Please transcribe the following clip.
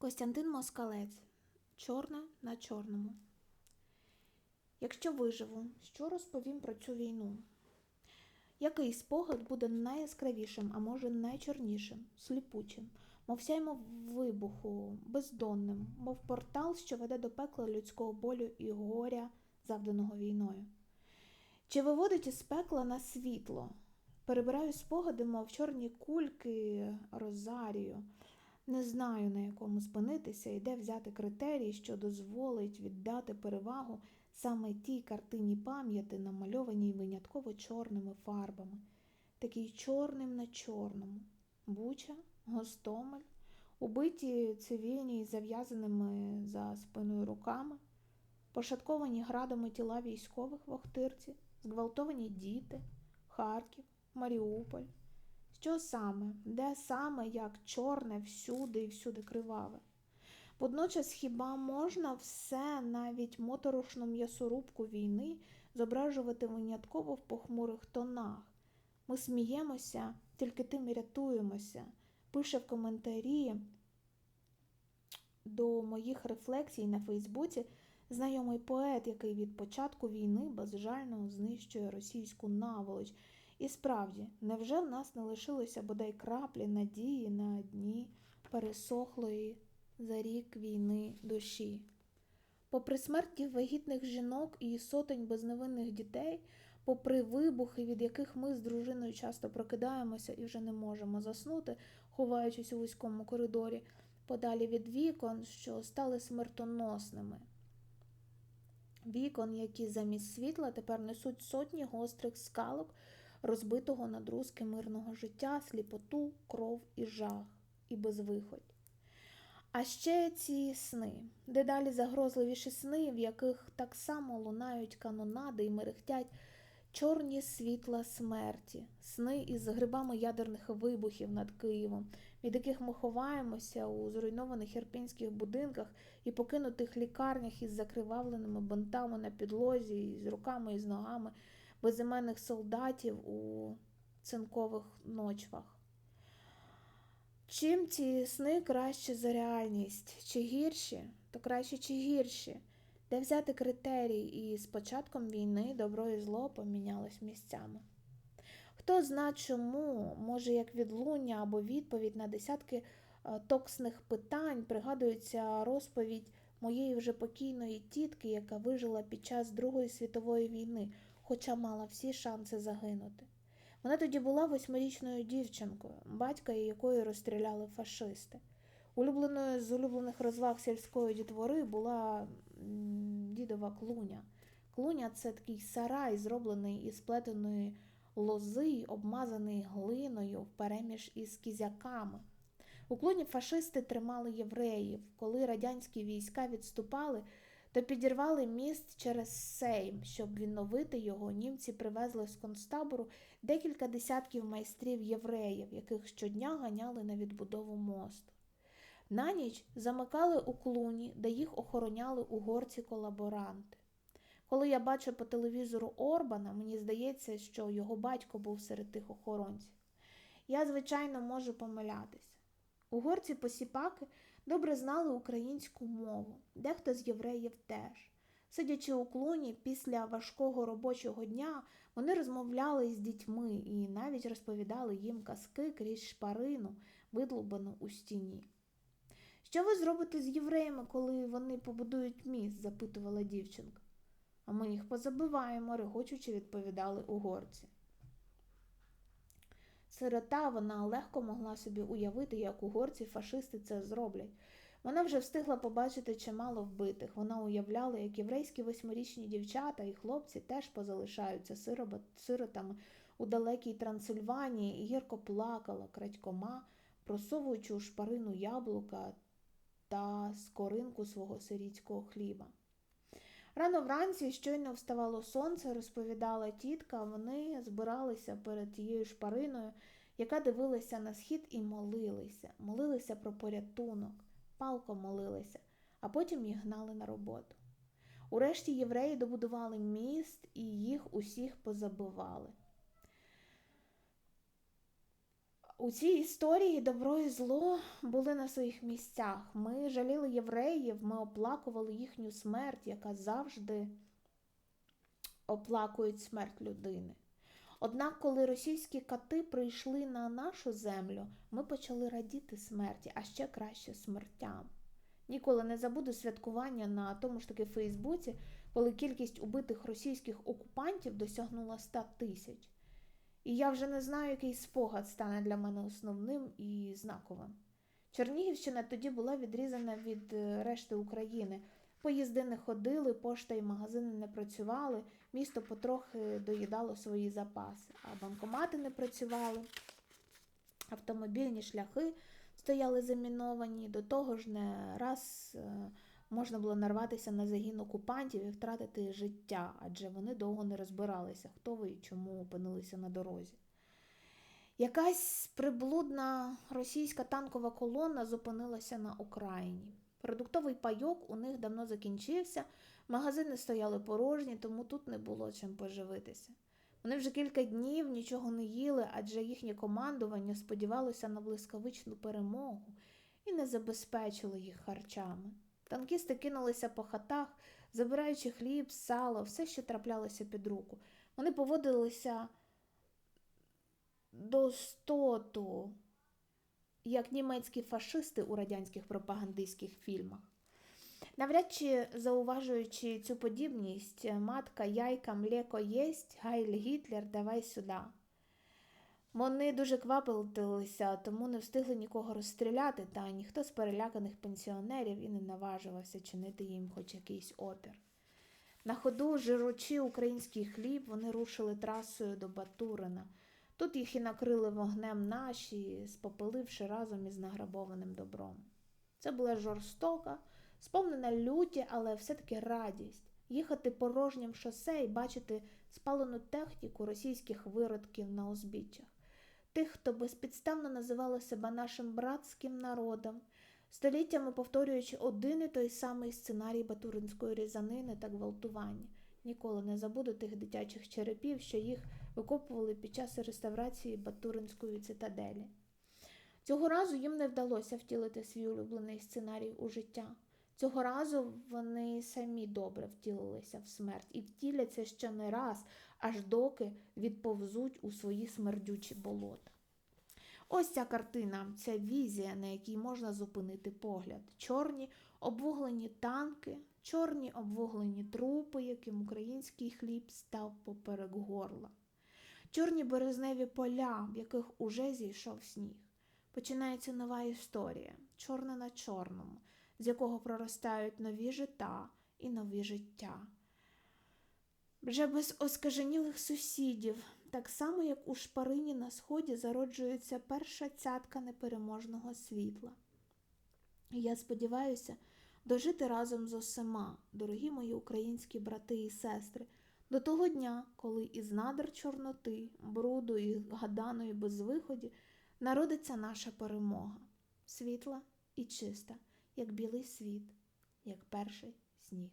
Костянтин Москалець. Чорне на чорному. Якщо виживу, що розповім про цю війну? Який спогад буде найяскравішим, а може найчорнішим, сліпучим, мов сяймо вибуху, бездонним, мов портал, що веде до пекла людського болю і горя, завданого війною? Чи виводить із пекла на світло? Перебираю спогади, мов чорні кульки, розарію. Не знаю, на якому спинитися і де взяти критерій, що дозволить віддати перевагу саме тій картині пам'яті, намальованій винятково чорними фарбами, такий чорним на чорному. Буча, Гостомель, убиті цивільні з зав'язаними за спиною руками, пошатковані градами тіла військових в Охтирці, зґвалтовані діти, Харків, Маріуполь. Що саме, де саме, як чорне всюди і всюди криваве? Водночас хіба можна все, навіть моторошну м'ясорубку війни, зображувати винятково в похмурих тонах? Ми сміємося, тільки тим і рятуємося. Пише в коментарі до моїх рефлексій на Фейсбуці знайомий поет, який від початку війни безжально знищує російську наволоч. І справді, невже в нас не лишилося бодай краплі надії на дні пересохлої за рік війни душі? Попри смерті вагітних жінок і сотень безневинних дітей, попри вибухи, від яких ми з дружиною часто прокидаємося і вже не можемо заснути, ховаючись у вузькому коридорі, подалі від вікон, що стали смертоносними. Вікон, які замість світла тепер несуть сотні гострих скалок, розбитого надрузки мирного життя, сліпоту, кров і жах, і безвиходь. А ще ці сни, дедалі загрозливіші сни, в яких так само лунають канонади і мерехтять чорні світла смерті, сни із грибами ядерних вибухів над Києвом, від яких ми ховаємося у зруйнованих ірпінських будинках і покинутих лікарнях із закривавленими бинтами на підлозі, з руками і з ногами безіменних солдатів у цинкових ночвах. Чим ці сни краще за реальність? Чи гірші, то краще чи гірші? Де взяти критерій, і з початком війни добро і зло помінялось місцями? Хто зна чому, може, як відлуння або відповідь на десятки токсних питань пригадується розповідь моєї вже покійної тітки, яка вижила під час Другої світової війни, хоча мала всі шанси загинути. Вона тоді була восьмирічною дівчинкою, батька якої розстріляли фашисти. Улюбленою з улюблених розваг сільської дітвори була дідова клуня. Клуня це такий сарай, зроблений із плетеної лози, обмазаний глиною впереміж із кізяками. У клуні фашисти тримали євреїв. Коли радянські війська відступали, то підірвали міст через Сейм, щоб відновити його, німці привезли з концтабору декілька десятків майстрів євреїв, яких щодня ганяли на відбудову мосту. На ніч замикали у клуні, де їх охороняли угорці колаборанти. Коли я бачу по телевізору Орбана, мені здається, що його батько був серед тих охоронців. Я, звичайно, можу помилятися. Угорці посіпаки добре знали українську мову, дехто з євреїв теж. Сидячи у клуні після важкого робочого дня, вони розмовляли з дітьми і навіть розповідали їм казки крізь шпарину, видлубану у стіні. Що ви зробите з євреями, коли вони побудують міст? запитувала дівчинка. А ми їх позабиваємо, регочучи, відповідали угорці. Сирота вона легко могла собі уявити, як угорці фашисти це зроблять. Вона вже встигла побачити чимало вбитих. Вона уявляла, як єврейські восьмирічні дівчата і хлопці теж позалишаються сиротами у далекій Трансильванії і гірко плакала крадькома, просовуючи у шпарину яблука та скоринку свого сирітського хліба. Рано вранці, щойно вставало сонце, розповідала тітка, вони збиралися перед тією шпариною, яка дивилася на схід, і молилися, молилися про порятунок, палко молилися, а потім їх гнали на роботу. Урешті євреї добудували міст і їх усіх позабивали. У цій історії добро і зло були на своїх місцях. Ми жаліли євреїв, ми оплакували їхню смерть, яка завжди оплакують смерть людини. Однак, коли російські кати прийшли на нашу землю, ми почали радіти смерті, а ще краще смертям. Ніколи не забуду святкування на тому ж таки Фейсбуці, коли кількість убитих російських окупантів досягнула 100 тисяч. І я вже не знаю, який спогад стане для мене основним і знаковим. Чернігівщина тоді була відрізана від е, решти України. Поїзди не ходили, пошта і магазини не працювали, місто потрохи доїдало свої запаси, а банкомати не працювали, автомобільні шляхи стояли заміновані. До того ж, не раз е, можна було нарватися на загін окупантів і втратити життя, адже вони довго не розбиралися, хто ви і чому опинилися на дорозі. Якась приблудна російська танкова колона зупинилася на окраїні. Продуктовий пайок у них давно закінчився, магазини стояли порожні, тому тут не було чим поживитися. Вони вже кілька днів нічого не їли, адже їхнє командування сподівалося на блискавичну перемогу і не забезпечило їх харчами. Танкісти кинулися по хатах, забираючи хліб, сало, все, що траплялося під руку. Вони поводилися до стоту, як німецькі фашисти у радянських пропагандистських фільмах. Навряд чи зауважуючи цю подібність, матка яйка млеко єсть, Гайль Гітлер, давай сюди. Вони дуже квапилися, тому не встигли нікого розстріляти, та ніхто з переляканих пенсіонерів і не наважувався чинити їм хоч якийсь опір. На ходу, жиручи український хліб, вони рушили трасою до Батурина. Тут їх і накрили вогнем наші, спопиливши разом із награбованим добром. Це була жорстока, сповнена люті, але все-таки радість їхати порожнім шосе і бачити спалену техніку російських виродків на узбіччях, тих, хто безпідставно називали себе нашим братським народом, століттями повторюючи один і той самий сценарій батуринської різанини та гвалтування. Ніколи не забуду тих дитячих черепів, що їх викопували під час реставрації Батуринської цитаделі. Цього разу їм не вдалося втілити свій улюблений сценарій у життя. Цього разу вони самі добре втілилися в смерть і втіляться ще не раз, аж доки відповзуть у свої смердючі болота. Ось ця картина, ця візія, на якій можна зупинити погляд. Чорні обвуглені танки, чорні обвуглені трупи, яким український хліб став поперек горла, чорні березневі поля, в яких уже зійшов сніг. Починається нова історія, чорна на чорному, з якого проростають нові жита і нові життя. Вже без оскаженілих сусідів, так само, як у шпарині на сході зароджується перша цятка непереможного світла. І я сподіваюся дожити разом з усіма, дорогі мої українські брати і сестри, до того дня, коли із надр Чорноти, бруду і гаданої безвиході народиться наша перемога, світла і чиста, як білий світ, як перший сніг.